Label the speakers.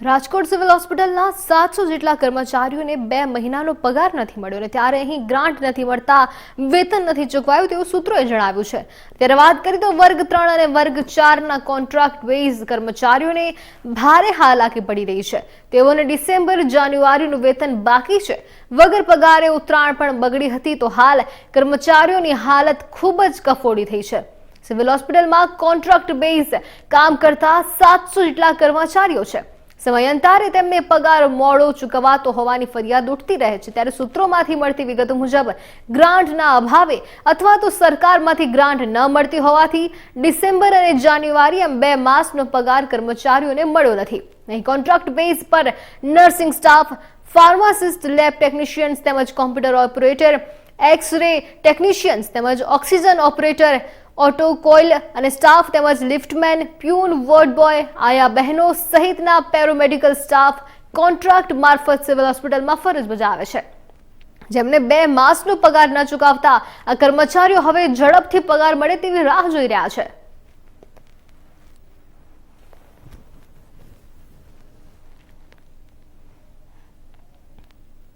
Speaker 1: Rajkot civil હોસ્પિટલના સાતસો જેટલા કર્મચારીઓને બે મહિનાનો પગાર નથી મળ્યો અને ત્યારે અહીં ગ્રાન્ટ નથી મળતા, વેતન નથી ચૂકવાયું તેવું સૂત્રોએ જણાવ્યું છે. ત્યારે વાત કરી તો વર્ગ ત્રણ અને વર્ગ ચારના કોન્ટ્રાક્ટ બેઝ કર્મચારીઓને ભારે હાલાકી પડી રહી છે. તેઓને ડિસેમ્બર, જાન્યુઆરીનું વેતન બાકી છે. વગર પગારે ઉત્તરાયણ પણ બગડી હતી તો હાલ કર્મચારીઓની હાલત ખૂબ જ કફોડી થઈ છે. સિવિલ હોસ્પિટલમાં કોન્ટ્રાક્ટ બેઝ કામ કરતા સાતસો જેટલા કર્મચારીઓ છે. સમયાંતરે તેમને પગાર મોડો ચૂકવાતો હોવાની ફરિયાદ ઉઠતી રહે છે. ત્યારે સૂત્રોમાંથી મળતી વિગતો મુજબ, ગ્રાન્ટના અભાવે અથવા તો સરકારમાંથી ગ્રાન્ટ ન મળતી હોવાથી ડિસેમ્બર અને જાન્યુઆરી એમ બે માસનો પગાર કર્મચારીઓને મળ્યો નથી. અહીં કોન્ટ્રાક્ટ બેઝ પર nursing staff, pharmacist, lab technicians તેમજ computer operator X ray technicians તેમજ ઓક્સિજન ઓપરેટર ઓટો કોઇલ અને સ્ટાફ તેમજ લિફ્ટમેન પ્યુન વોર્ડ બોય આયા બહેનો સહિતના પેરોમેડિકલ સ્ટાફ કોન્ટ્રાક્ટ મારફત સિવિલ હોસ્પિટલમાં ફરજ બજાવે છે. જેમને બે માસનો પગાર ન ચૂકવતા આ કર્મચારીઓ હવે ઝડપથી પગાર મળે તેવી રાહ જોઈ રહ્યા છે.